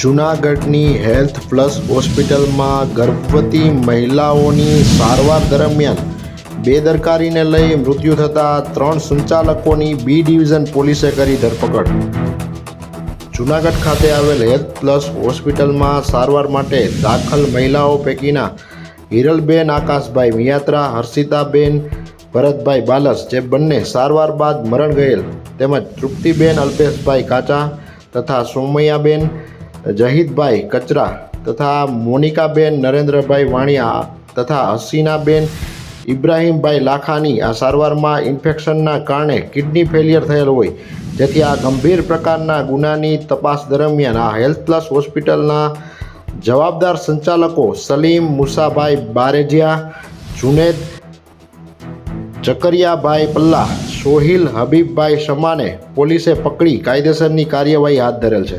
જૂનાગઢની health plus હોસ્પિટલમાં ગર્ભવતી મહિલાઓની સારવાર દરમિયાન બેદરકારીને લઈ મૃત્યુ થતાં ત્રણ સંચાલકોની બી ડિવિઝન પોલીસે કરી ધરપકડ. જૂનાગઢ ખાતે આવેલ હેલ્થ પ્લસ હોસ્પિટલમાં સારવાર માટે દાખલ મહિલાઓ પૈકીના હિરલબેન, આકાશભાઈ મિયાત્રા, હર્ષિતાબેન, ભરતભાઈ બાલસ જે બંને સારવાર બાદ મરણ ગયેલ. તેમજ તૃપ્તિબેન, અલ્પેશભાઈ કાચા તથા સોમૈયાબેન જહીદભાઈ કચરા તથા મોનિકાબેન નરેન્દ્રભાઈ વાણિયા તથા હસીનાબેન ઇબ્રાહીમભાઈ લાખાની આ સારવારમાં ઇન્ફેક્શનના કારણે કિડની ફેલિયર થયેલ હોય, જેથી આ ગંભીર પ્રકારના ગુનાની તપાસ દરમિયાન આ હેલ્થ પ્લસ હોસ્પિટલના જવાબદાર સંચાલકો સલીમ મુસાભાઈ બારેજિયા, જુનેદ ચકરિયાભાઈ પલ્લા, સોહિલ હબીબભાઈ શમાને પોલીસે પકડી કાયદેસરની કાર્યવાહી હાથ ધરેલ છે.